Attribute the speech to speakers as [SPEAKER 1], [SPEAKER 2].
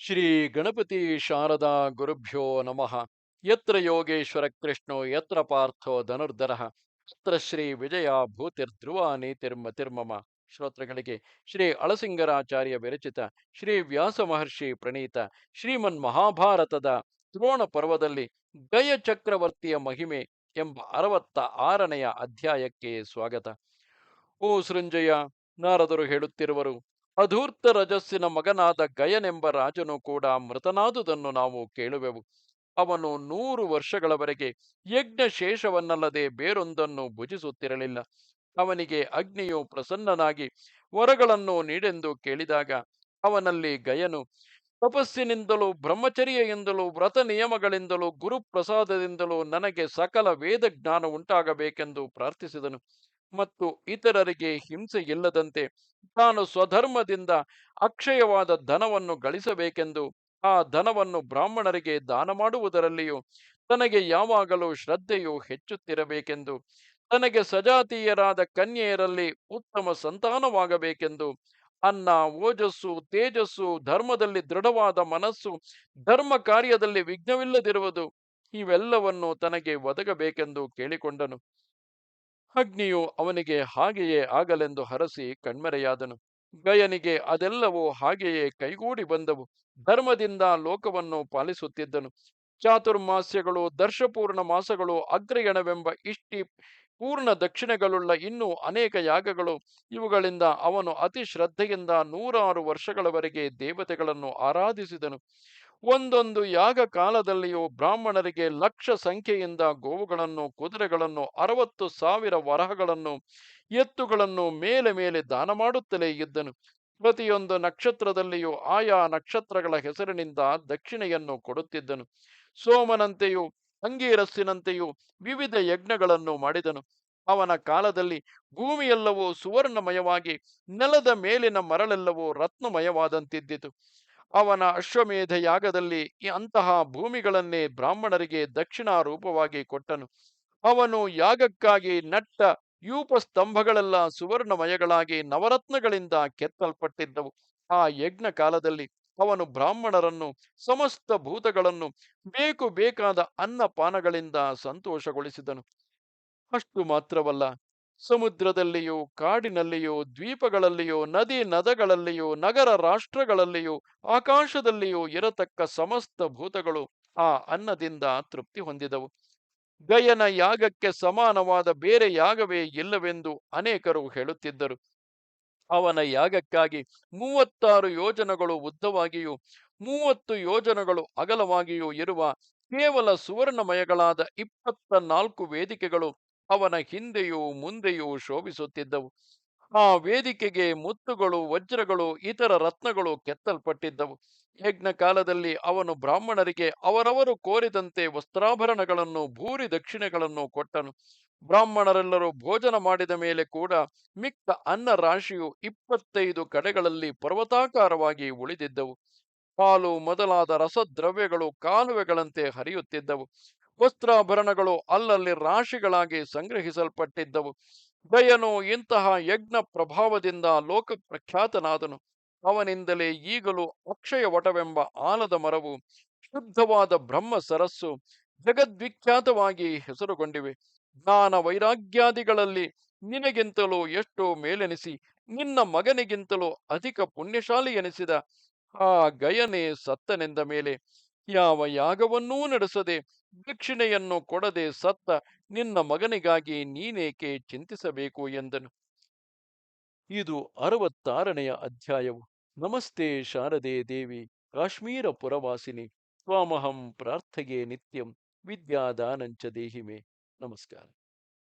[SPEAKER 1] ಶ್ರೀ ಗಣಪತಿ ಶಾರದಾ ಗುರುಭ್ಯೋ ನಮಃ. ಯತ್ರ ಯೋಗೇಶ್ವರ ಕೃಷ್ಣೋ, ಯತ್ರ ಪಾರ್ಥೋ ಧನುರ್ಧರ. ಅತ್ರ ಶ್ರೀ ವಿಜಯ ತಿರ್ಮ ತಿರ್ಮಮ. ಶ್ರೋತ್ರಗಳಿಗೆ ಶ್ರೀ ಅಳಸಿಂಗರಾಚಾರ್ಯ ವಿರಚಿತ ಶ್ರೀ ವ್ಯಾಸ ಮಹರ್ಷಿ ಪ್ರಣೀತ ಶ್ರೀಮನ್ ಮಹಾಭಾರತದ ದ್ರೋಣ ಪರ್ವದಲ್ಲಿ ಗಯ ಚಕ್ರವರ್ತಿಯ ಮಹಿಮೆ ಎಂಬ ಅರವತ್ತ ಆರನೆಯ ಅಧ್ಯಾಯಕ್ಕೆ ಸ್ವಾಗತ. ಓ ಸೃಂಜಯ, ನಾರದರು ಹೇಳುತ್ತಿರುವರು ಅಧೂರ್ತ ರಜಸ್ಸಿನ ಮಗನಾದ ಗಯನೆಂಬ ರಾಜನು ಕೂಡ ಮೃತನಾದುದನ್ನು ನಾವು ಕೇಳುವೆವು. ಅವನು ನೂರು ವರ್ಷಗಳವರೆಗೆ ಯಜ್ಞ ಶೇಷವನ್ನಲ್ಲದೆ ಬೇರೊಂದನ್ನು ಭುಜಿಸುತ್ತಿರಲಿಲ್ಲ. ಅವನಿಗೆ ಅಗ್ನಿಯು ಪ್ರಸನ್ನನಾಗಿ ವರಗಳನ್ನು ನೀಡೆಂದು ಕೇಳಿದಾಗ ಅವನಲ್ಲಿ ಗಯನು, ತಪಸ್ಸಿನಿಂದಲೂ, ಬ್ರಹ್ಮಚರ್ಯೆಯಿಂದಲೂ, ವ್ರತ ನಿಯಮಗಳಿಂದಲೂ, ಗುರುಪ್ರಸಾದದಿಂದಲೂ ನನಗೆ ಸಕಲ ವೇದ ಜ್ಞಾನ ಉಂಟಾಗಬೇಕೆಂದು ಪ್ರಾರ್ಥಿಸಿದನು. ಮತ್ತು ಇತರರಿಗೆ ಹಿಂಸೆ ಇಲ್ಲದಂತೆ ತಾನು ಸ್ವಧರ್ಮದಿಂದ ಅಕ್ಷಯವಾದ ಧನವನ್ನು ಗಳಿಸಬೇಕೆಂದು ಆ ಧನವನ್ನು ಬ್ರಾಹ್ಮಣರಿಗೆ ದಾನ ಮಾಡುವುದರಲ್ಲಿಯೂ ತನಗೆ ಯಾವಾಗಲೂ ಶ್ರದ್ಧೆಯು ಹೆಚ್ಚುತ್ತಿರಬೇಕೆಂದು, ತನಗೆ ಸಜಾತೀಯರಾದ ಕನ್ಯೆಯರಲ್ಲಿ ಉತ್ತಮ ಸಂತಾನವಾಗಬೇಕೆಂದು, ಅನ್ನ, ಓಜಸ್ಸು, ತೇಜಸ್ಸು, ಧರ್ಮದಲ್ಲಿ ದೃಢವಾದ ಮನಸ್ಸು, ಧರ್ಮ ಕಾರ್ಯದಲ್ಲಿ ವಿಘ್ನವಿಲ್ಲದಿರುವುದು, ಇವೆಲ್ಲವನ್ನು ತನಗೆ ಒದಗಬೇಕೆಂದು ಕೇಳಿಕೊಂಡನು. ಅಗ್ನಿಯು ಅವನಿಗೆ ಹಾಗೆಯೇ ಆಗಲೆಂದು ಹರಸಿ ಕಣ್ಮರೆಯಾದನು. ಗಯನಿಗೆ ಅದೆಲ್ಲವೂ ಹಾಗೆಯೇ ಕೈಗೂಡಿ ಬಂದವು. ಧರ್ಮದಿಂದ ಲೋಕವನ್ನು ಪಾಲಿಸುತ್ತಿದ್ದನು. ಚಾತುರ್ಮಾಸ್ಯಗಳು, ದರ್ಶಪೂರ್ಣ ಮಾಸಗಳು, ಅಗ್ರಯಣವೆಂಬ ಇಷ್ಟಿ ಪೂರ್ಣ ದಕ್ಷಿಣೆಗಳುಳ್ಳ ಇನ್ನೂ ಅನೇಕ ಯಾಗಗಳು, ಇವುಗಳಿಂದ ಅವನು ಅತಿ ಶ್ರದ್ಧೆಯಿಂದ ನೂರಾರು ವರ್ಷಗಳವರೆಗೆ ದೇವತೆಗಳನ್ನು ಆರಾಧಿಸಿದನು. ಒಂದೊಂದು ಯಾಗ ಕಾಲದಲ್ಲಿಯೂ ಬ್ರಾಹ್ಮಣರಿಗೆ ಲಕ್ಷ ಸಂಖ್ಯೆಯಿಂದ ಗೋವುಗಳನ್ನು, ಕುದುರೆಗಳನ್ನು, ಅರವತ್ತು ಸಾವಿರ ವರಹಗಳನ್ನು, ಎತ್ತುಗಳನ್ನು ಮೇಲೆ ಮೇಲೆ ದಾನ ಮಾಡುತ್ತಲೇ ಇದ್ದನು. ಪ್ರತಿಯೊಂದು ನಕ್ಷತ್ರದಲ್ಲಿಯೂ ಆಯಾ ನಕ್ಷತ್ರಗಳ ಹೆಸರಿನಿಂದ ದಕ್ಷಿಣೆಯನ್ನು ಕೊಡುತ್ತಿದ್ದನು. ಸೋಮನಂತೆಯೂ ಅಂಗೀರಸ್ಸಿನಂತೆಯೂ ವಿವಿಧ ಯಜ್ಞಗಳನ್ನು ಮಾಡಿದನು. ಅವನ ಕಾಲದಲ್ಲಿ ಭೂಮಿಯೆಲ್ಲವೂ ಸುವರ್ಣಮಯವಾಗಿ ನೆಲದ ಮೇಲಿನ ಮರಳೆಲ್ಲವೂ ರತ್ನಮಯವಾದಂತಿದ್ದಿತು. ಅವನ ಅಶ್ವಮೇಧ ಯಾಗದಲ್ಲಿ ಅಂತಹ ಭೂಮಿಗಳನ್ನೇ ಬ್ರಾಹ್ಮಣರಿಗೆ ದಕ್ಷಿಣ ರೂಪವಾಗಿ ಕೊಟ್ಟನು. ಅವನು ಯಾಗಕ್ಕಾಗಿ ನಟ್ಟ ಯೂಪ ಸ್ತಂಭಗಳೆಲ್ಲ ಸುವರ್ಣಮಯಗಳಾಗಿ ನವರತ್ನಗಳಿಂದ ಕೆತ್ತಲ್ಪಟ್ಟಿದ್ದವು. ಆ ಯಜ್ಞ ಕಾಲದಲ್ಲಿ ಅವನು ಬ್ರಾಹ್ಮಣರನ್ನು ಸಮಸ್ತ ಭೂತಗಳನ್ನು ಬೇಕು ಬೇಕಾದ ಅನ್ನಪಾನಗಳಿಂದ ಸಂತೋಷಗೊಳಿಸಿದನು. ಅಷ್ಟು ಮಾತ್ರವಲ್ಲ ಸಮುದ್ರದಲ್ಲಿಯೂ, ಕಾಡಿನಲ್ಲಿಯೂ, ದ್ವೀಪಗಳಲ್ಲಿಯೂ, ನದಿ ನದಗಳಲ್ಲಿಯೂ, ನಗರ ರಾಷ್ಟ್ರಗಳಲ್ಲಿಯೂ, ಆಕಾಶದಲ್ಲಿಯೂ ಇರತಕ್ಕ ಸಮಸ್ತ ಭೂತಗಳು ಆ ಅನ್ನದಿಂದ ತೃಪ್ತಿ ಹೊಂದಿದವು. ಗಯನ ಯಾಗಕ್ಕೆ ಸಮಾನವಾದ ಬೇರೆ ಯಾಗವೇ ಇಲ್ಲವೆಂದು ಅನೇಕರು ಹೇಳುತ್ತಿದ್ದರು. ಅವನ ಯಾಗಕ್ಕಾಗಿ ಮೂವತ್ತಾರು ಯೋಜನಗಳು ಉದ್ದವಾಗಿಯೂ, ಮೂವತ್ತು ಯೋಜನಗಳು ಅಗಲವಾಗಿಯೂ ಇರುವ ಕೇವಲ ಸುವರ್ಣಮಯಗಳಾದ ಇಪ್ಪತ್ತ ನಾಲ್ಕು ವೇದಿಕೆಗಳು ಅವನ ಹಿಂದೆಯೂ ಮುಂದೆಯೂ ಶೋಭಿಸುತ್ತಿದ್ದವು. ಆ ವೇದಿಕೆಗೆ ಮುತ್ತುಗಳು, ವಜ್ರಗಳು, ಇತರ ರತ್ನಗಳು ಕೆತ್ತಲ್ಪಟ್ಟಿದ್ದವು. ಯಜ್ಞ ಕಾಲದಲ್ಲಿ ಅವನು ಬ್ರಾಹ್ಮಣರಿಗೆ ಅವರವರು ಕೋರಿದಂತೆ ವಸ್ತ್ರಾಭರಣಗಳನ್ನು, ಭೂರಿ ದಕ್ಷಿಣೆಗಳನ್ನು ಕೊಟ್ಟನು. ಬ್ರಾಹ್ಮಣರೆಲ್ಲರೂ ಭೋಜನ ಮಾಡಿದ ಮೇಲೆ ಕೂಡ ಮಿಕ್ಕ ಅನ್ನ ರಾಶಿಯು ಇಪ್ಪತ್ತೈದು ಕಡೆಗಳಲ್ಲಿ ಪರ್ವತಾಕಾರವಾಗಿ ಉಳಿದಿದ್ದವು. ಹಾಲು ಮೊದಲಾದ ರಸದ್ರವ್ಯಗಳು ಕಾಲುವೆಗಳಂತೆ ಹರಿಯುತ್ತಿದ್ದವು. ವಸ್ತ್ರಾಭರಣಗಳು ಅಲ್ಲಲ್ಲಿ ರಾಶಿಗಳಾಗಿ ಸಂಗ್ರಹಿಸಲ್ಪಟ್ಟಿದ್ದವು. ಗಯನು ಇಂತಹ ಯಜ್ಞ ಪ್ರಭಾವದಿಂದ ಲೋಕ ಪ್ರಖ್ಯಾತನಾದನು ಅವನಿಂದಲೇ ಈಗಲೂ ಅಕ್ಷಯ ವಟವೆಂಬ ಆಲದ ಮರವು ಶುದ್ಧವಾದ ಬ್ರಹ್ಮ ಸರಸ್ಸು ಜಗದ್ವಿಖ್ಯಾತವಾಗಿ ಹೆಸರುಗೊಂಡಿವೆ. ಜ್ಞಾನ ವೈರಾಗ್ಯಾದಿಗಳಲ್ಲಿ ನಿನಗಿಂತಲೂ ಎಷ್ಟೋ ಮೇಲೆನಿಸಿ, ನಿನ್ನ ಮಗನಿಗಿಂತಲೂ ಅಧಿಕ ಪುಣ್ಯಶಾಲಿ ಎನಿಸಿದ ಆ ಗಯನೇ ಸತ್ತನೆಂದ ಮೇಲೆ ಯಾವ ಯಾಗವನ್ನೂ ನಡೆಸದೆ ದಕ್ಷಿಣೆಯನ್ನು ಕೊಡದೆ ಸತ್ತ ನಿನ್ನ ಮಗನಿಗಾಗಿ ನೀನೇಕೆ ಚಿಂತಿಸಬೇಕು ಎಂದನು. ಇದು ಅರವತ್ತಾರನೆಯ ಅಧ್ಯಾಯವು. ನಮಸ್ತೆ ಶಾರದೆ ದೇವಿ, ಕಾಶ್ಮೀರ ಪುರವಾಸಿನಿ ಸ್ವಾಮಹಂ ಪ್ರಾರ್ಥಗೆ ನಿತ್ಯಂ, ವಿದ್ಯಾದಾನಂಚ ದೇಹಿಮೆ. ನಮಸ್ಕಾರ.